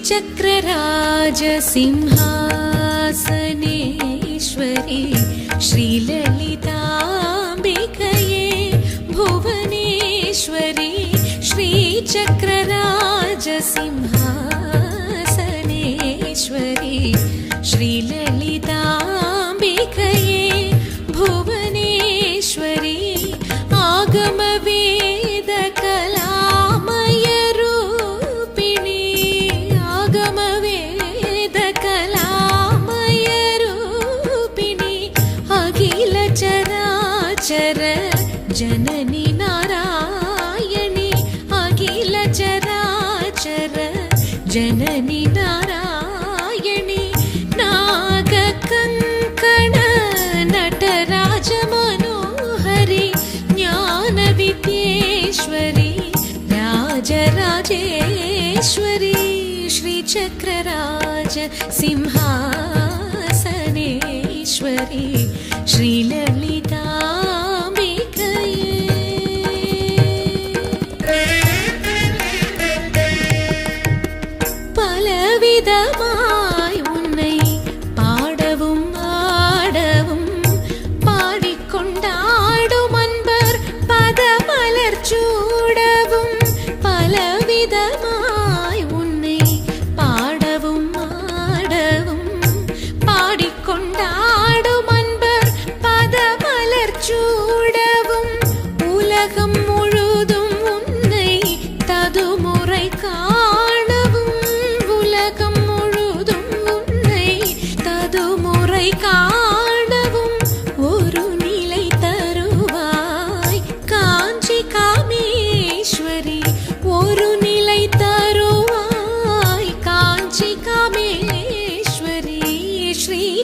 श्रीचक्रराजसिंहासनेश्वरी श्रीललिताम्बिकये भुवनेश्वरी श्रीचक्रराजसिंहासनेश्वरी श्रीललिताम्बिकये भुवनेश्वरी आगमवेदकलामयरूपिणी अखिलचराचर जननि नारायणि अखिलचराचर जननि नारायणि नागकङ्कण नटराजमनोहरि ज्ञानविद्येश्वरि राजराजेश्वरी श्रीचक्रराज सिंहासनेश्वरी श्रीललिताम्बिकये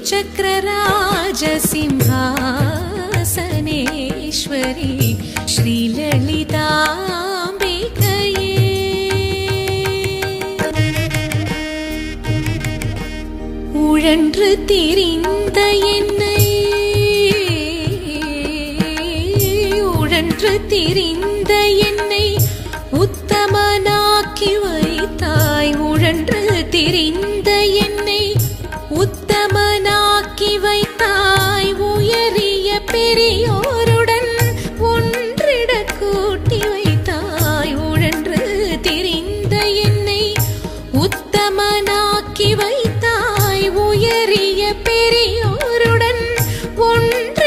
ஸ்ரீ சக்கரராஜ உழன்று திரிந்த என்னை உழன்று திரிந்த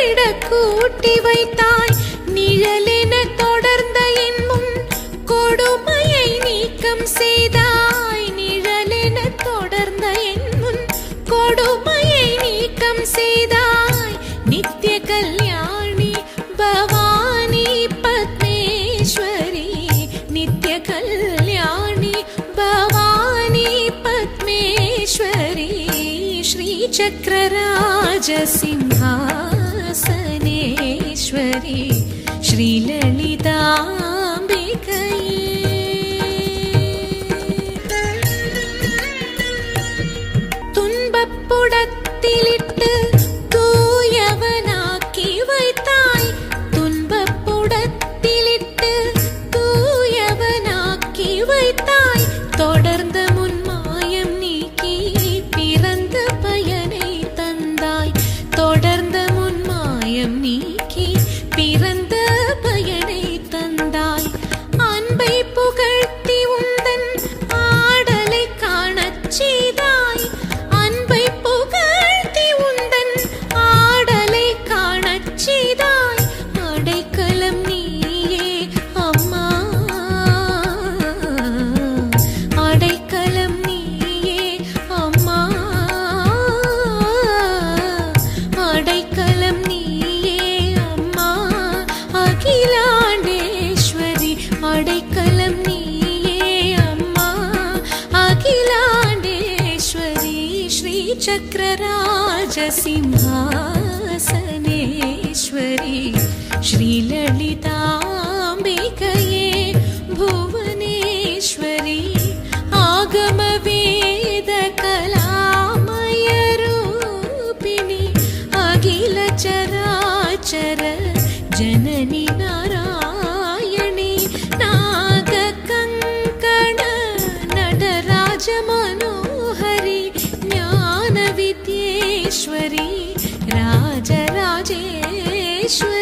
ஒன்றிட கூட்டி வைத்தாய். நிழலென தொடர்ந்த என் கொடுமையை நீக்கம் செய்தாய். நிழலென தொடர்ந்த என் கொடுமையை நீக்கம் செய்தாய். நித்திய கல்யாணி பவானி பத்மேஸ்வரி. நித்திய கல்யாணி பவானி பத்மேஸ்வரி. ஸ்ரீ சக்கரராஜ சிம்ஹாசனேஸ்வரி ஸ்ரீலலிதாம்பிகையே. துன்பப்புடத்திலிட்டு தூயவனாக்கி வைத்தாய். துன்பப்புடத்திலிட்டு தூயவனாக்கி வைத்தாய். தொட அகிலாண்டேஸ்வரி நீயே அம்மா. அகிலாண்டேஸ்வரி ஸ்ரீ சக்கரராஜ சிம்ஹாசனேஸ்வரி राजेश्वरी